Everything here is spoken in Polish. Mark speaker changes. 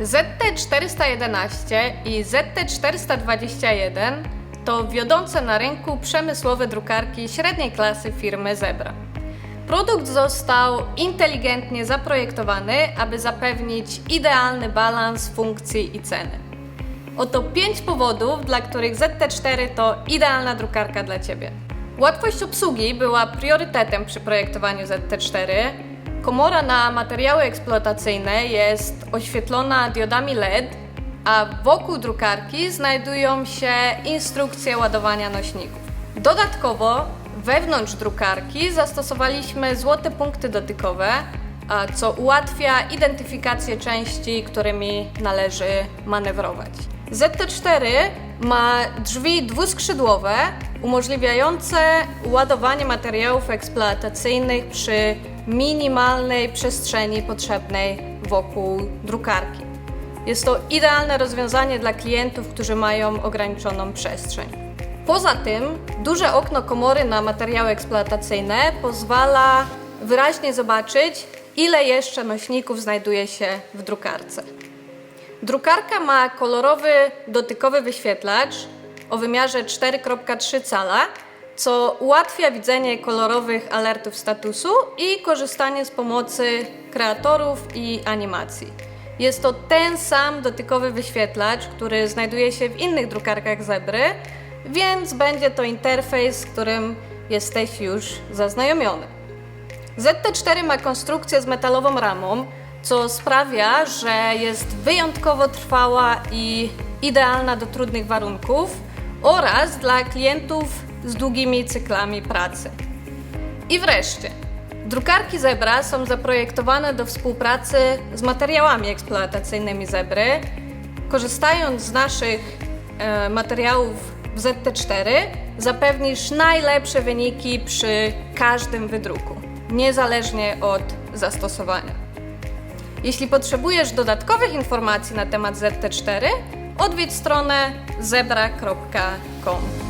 Speaker 1: ZT411 i ZT421 to wiodące na rynku przemysłowe drukarki średniej klasy firmy Zebra. Produkt został inteligentnie zaprojektowany, aby zapewnić idealny balans funkcji i ceny. Oto 5 powodów, dla których ZT4 to idealna drukarka dla Ciebie. Łatwość obsługi była priorytetem przy projektowaniu ZT4. Komora na materiały eksploatacyjne jest oświetlona diodami LED, a wokół drukarki znajdują się instrukcje ładowania nośników. Dodatkowo wewnątrz drukarki zastosowaliśmy złote punkty dotykowe, co ułatwia identyfikację części, którymi należy manewrować. ZT4 ma drzwi dwuskrzydłowe umożliwiające ładowanie materiałów eksploatacyjnych przy minimalnej przestrzeni potrzebnej wokół drukarki. Jest to idealne rozwiązanie dla klientów, którzy mają ograniczoną przestrzeń. Poza tym, duże okno komory na materiały eksploatacyjne pozwala wyraźnie zobaczyć, ile jeszcze nośników znajduje się w drukarce. Drukarka ma kolorowy dotykowy wyświetlacz o wymiarze 4,3 cala, co ułatwia widzenie kolorowych alertów statusu i korzystanie z pomocy kreatorów i animacji. Jest to ten sam dotykowy wyświetlacz, który znajduje się w innych drukarkach Zebry, więc będzie to interfejs, z którym jesteś już zaznajomiony. ZT4 ma konstrukcję z metalową ramą, co sprawia, że jest wyjątkowo trwała i idealna do trudnych warunków oraz dla klientów z długimi cyklami pracy. I wreszcie, drukarki Zebra są zaprojektowane do współpracy z materiałami eksploatacyjnymi Zebry. Korzystając z naszych e, materiałów w ZT4, zapewnisz najlepsze wyniki przy każdym wydruku, niezależnie od zastosowania. Jeśli potrzebujesz dodatkowych informacji na temat ZT4, odwiedź stronę zebra.com.